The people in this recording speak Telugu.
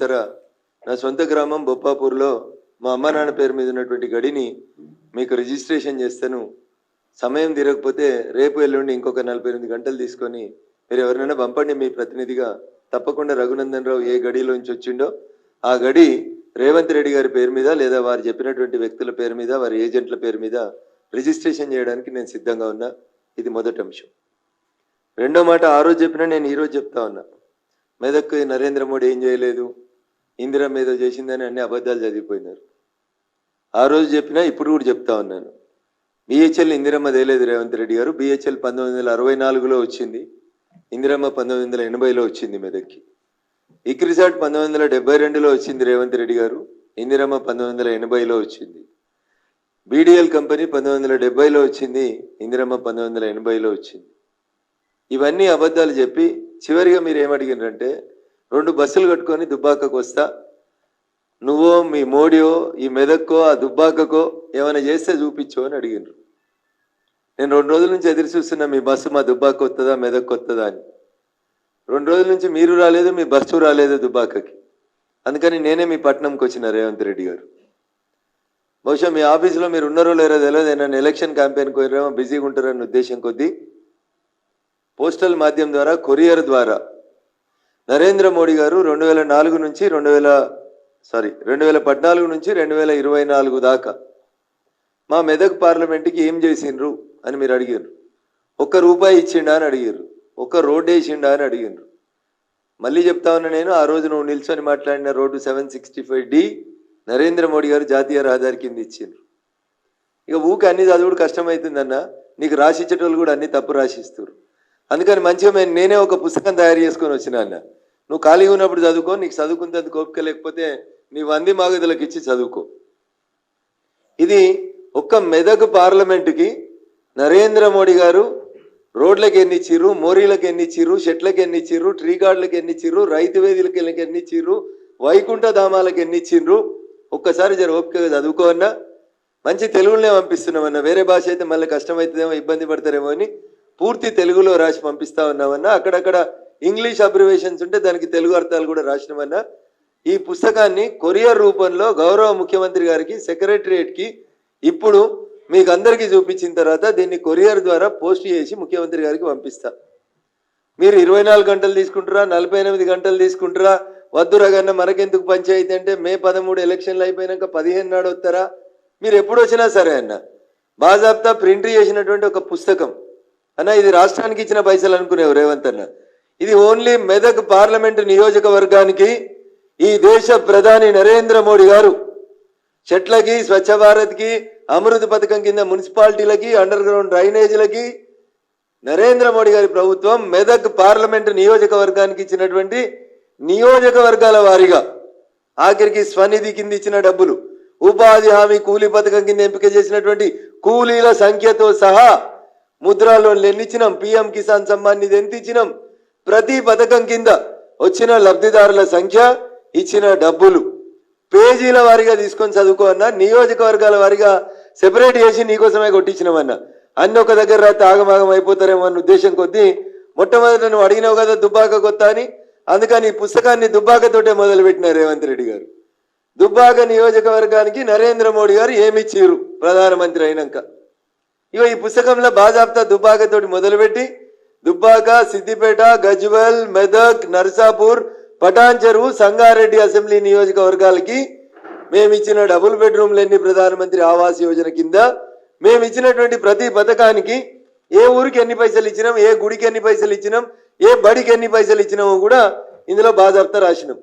సరే నా సొంత గ్రామం బొప్పాపూర్లో మా అమ్మ నాన్న పేరు మీద ఉన్నటువంటి గడిని మీకు రిజిస్ట్రేషన్ చేస్తాను. సమయం తీరకపోతే రేపు ఎల్లుండి ఇంకొక నలభై ఎనిమిది గంటలు తీసుకొని మీరు ఎవరినైనా పంపండి మీ ప్రతినిధిగా. తప్పకుండా రఘునందన్ రావు ఏ గడిలోంచి వచ్చిండో ఆ గడి రేవంత్ రెడ్డి గారి పేరు మీద లేదా వారు చెప్పినటువంటి వ్యక్తుల పేరు మీద వారి ఏజెంట్ల పేరు మీద రిజిస్ట్రేషన్ చేయడానికి నేను సిద్ధంగా ఉన్నా. ఇది మొదటి అంశం. రెండో మాట ఆ రోజు చెప్పినా నేను ఈరోజు చెప్తా ఉన్నా. మెదక్ నరేంద్ర మోడీ ఏం చేయలేదు? ఇందిరమ్మ మీద చేసిందని అన్ని అబద్ధాలు చదివిపోయినారు. ఆ రోజు చెప్పినా ఇప్పుడు కూడా చెప్తా ఉన్నాను. బిహెచ్ఎల్ ఇందిరమ్మ తేలేదు రేవంత్ రెడ్డి గారు. బిహెచ్ఎల్ పంతొమ్మిది వందల అరవై నాలుగులో వచ్చింది. ఇందిరమ్మ పంతొమ్మిది వందల ఎనభైలో వచ్చింది మెదక్కి. ఇక్రిసాట్ పంతొమ్మిది వందల డెబ్బై రెండులో వచ్చింది రేవంత్ రెడ్డి గారు. ఇందిరమ్మ పంతొమ్మిది వందల ఎనభైలో వచ్చింది. బీడీఎల్ కంపెనీ పంతొమ్మిది వందల డెబ్బైలో వచ్చింది. ఇందిరమ్మ పంతొమ్మిది వందల ఎనభైలో వచ్చింది. ఇవన్నీ అబద్ధాలు చెప్పి చివరిగా మీరు ఏమడిగినారంటే రెండు బస్సులు కట్టుకొని దుబ్బాకకు వస్తా. నువ్వో మీ మోడియో ఈ మెదక్కో ఆ దుబ్బాకకో ఏమైనా చేస్తే చూపించు అని అడిగినారు నేను రెండు రోజుల నుంచి ఎదురు చూస్తున్నా మీ బస్సు మా దుబ్బాక వస్తుందా మెదక్కు వస్తుందా అని. రెండు రోజుల నుంచి మీరు రాలేదు మీ బస్సు రాలేదు దుబ్బాకకి. అందుకని నేనే మీ పట్టణంకి వచ్చిన రేవంత్ రెడ్డి గారు. బహుశా మీ ఆఫీసులో మీరు ఉన్నారో లేరో తెలియదు నన్ను ఎలక్షన్ క్యాంపెయిన్ కోరేమో బిజీగా ఉంటారన్న ఉద్దేశం కొద్దీ పోస్టల్ మాధ్యమం ద్వారా కొరియర్ ద్వారా నరేంద్ర మోడీ గారు రెండు వేల నాలుగు నుంచి రెండు వేల సారీ రెండు వేల పద్నాలుగు నుంచి రెండు వేల ఇరవై నాలుగు దాకా మా మెదక్ పార్లమెంట్కి ఏం చేసిండ్రు అని మీరు అడిగారు ఒక్క రూపాయి ఇచ్చిండా అని అడిగారు ఒక్క రోడ్డు వేసిండా అని అడిగారు మళ్ళీ చెప్తా ఉన్నా నేను ఆ రోజు నువ్వు నిల్చొని మాట్లాడిన road seven sixty five D Narendra Modi గారు జాతీయ రహదారి కింద ఇచ్చిండ్రు. ఇక ఊకి అన్ని చదువుడు కష్టమవుతుందన్న నీకు రాసిచ్చేటోళ్ళు కూడా అన్ని తప్పు రాసిస్తారు అందుకని మంచిగా నేనే ఒక పుస్తకం తయారు చేసుకొని వచ్చిన అన్న. నువ్వు ఖాళీగా ఉన్నప్పుడు చదువుకో నీకు చదువుకున్నందుకు కోపిక లేకపోతే నీ వంది మాగుదలకు ఇచ్చి చదువుకో. ఇది ఒక్క మెదక్ పార్లమెంటుకి నరేంద్ర మోడీ గారు రోడ్లకు ఎన్ని ఇచ్చిర్రు మోరీలకు ఎన్ని ఇచ్చిర్రు షెట్లకు ఎన్ని ఇచ్చిర్రు ట్రీ గార్డులకు ఎన్ని ఇచ్చిర్రు రైతు వేదికలకు ఎన్ని ఇచ్చిర్రు వైకుంఠ ధామాలకు ఎన్ని ఇచ్చిండ్రు ఒక్కసారి జర ఓపికగా చదువుకో అన్నా. మంచి తెలుగులోనే పంపిస్తున్నామన్నా వేరే భాష అయితే మళ్ళీ కష్టమవుతుందేమో ఇబ్బంది పడతారేమో అని. పూర్తి తెలుగులో రాసి పంపిస్తా ఉన్నామన్నా అక్కడక్కడ ఇంగ్లీష్ అబ్రివేషన్స్ ఉంటే దానికి తెలుగు అర్థాలు కూడా రాసినామన్నా ఈ పుస్తకాన్ని కొరియర్ రూపంలో గౌరవ ముఖ్యమంత్రి గారికి సెక్రటరియేట్కి ఇప్పుడు మీకు అందరికీ చూపించిన తర్వాత దీన్ని కొరియర్ ద్వారా పోస్ట్ చేసి ముఖ్యమంత్రి గారికి పంపిస్తా. మీరు ఇరవై నాలుగు గంటలు తీసుకుంటారా నలభై ఎనిమిది గంటలు తీసుకుంటారా వద్దురా కన్నా మనకెందుకు పంచాయతీ అంటే మే పదమూడు ఎలక్షన్లు అయిపోయినాక పదిహేను నాడు వస్తారా? మీరు ఎప్పుడు వచ్చినా సరే అన్న. బాజాబ్తా ప్రింట్ చేసినటువంటి ఒక పుస్తకం. అన్న ఇది రాష్ట్రానికి ఇచ్చిన పైసలు అనుకునేవు రేవంత్ అన్న. ఇది ఓన్లీ మెదక్ పార్లమెంటు నియోజకవర్గానికి ఈ దేశ ప్రధాని నరేంద్ర మోడీ గారు చెట్లకి స్వచ్ఛ భారత్కి అమృత పథకం కింద మున్సిపాలిటీలకి అండర్ గ్రౌండ్ డ్రైనేజీలకి నరేంద్ర మోడీ గారి ప్రభుత్వం మెదక్ పార్లమెంటు నియోజకవర్గానికి ఇచ్చినటువంటి నియోజకవర్గాల వారీగా ఆఖరికి స్వనిధి కింద ఇచ్చిన డబ్బులు ఉపాధి హామీ కూలీ పథకం కింద ఎంపిక చేసినటువంటి కూలీల సంఖ్యతో సహా ముద్రా లోన్లు ఎన్ని ఇచ్చినాం పిఎం కిసాన్ సమ్మాన్ నిధి ఎంత ఇచ్చినాం? ప్రతి పథకం కింద వచ్చిన లబ్ధిదారుల సంఖ్య ఇచ్చిన డబ్బులు. పేజీల వారీగా తీసుకొని చదువుకో అన్న నియోజకవర్గాల వారిగా సెపరేట్ చేసి నీకోసమే కొట్టించినామన్న అన్ని. ఒక దగ్గర రాత్రి ఆగమాగం అయిపోతారేమో అన్న ఉద్దేశం కొద్దీ మొట్టమొదట నువ్వు అడిగినావు కదా దుబ్బాక కొత్త అని. అందుకని ఈ పుస్తకాన్ని దుబ్బాకతోటే మొదలుపెట్టిన రేవంత్ రెడ్డి గారు. దుబ్బాక నియోజకవర్గానికి నరేంద్ర మోడీ గారు ఏమిచ్చిర్రు ప్రధానమంత్రి అయినాక. ఇగో ఈ పుస్తకంలో బాజాబ్తా దుబ్బాకతోటి మొదలుపెట్టి దుబ్బాక సిద్దిపేట గజ్వల్ మెదక్ నర్సాపూర్ పటాన్చెరు సంగారెడ్డి అసెంబ్లీ నియోజకవర్గాలకి మేము ఇచ్చిన డబుల్ బెడ్రూమ్లన్నీ ప్రధానమంత్రి ఆవాస్ యోజన కింద? మేము ఇచ్చినటువంటి ప్రతి పథకానికి ఏ ఊరికి ఎన్ని పైసలు ఇచ్చినాం? ఏ గుడికి ఎన్ని పైసలు ఇచ్చినాం? ఏ బడికి ఎన్ని పైసలు ఇచ్చినామో కూడా ఇందులో బాజాబ్తా రాసినాం.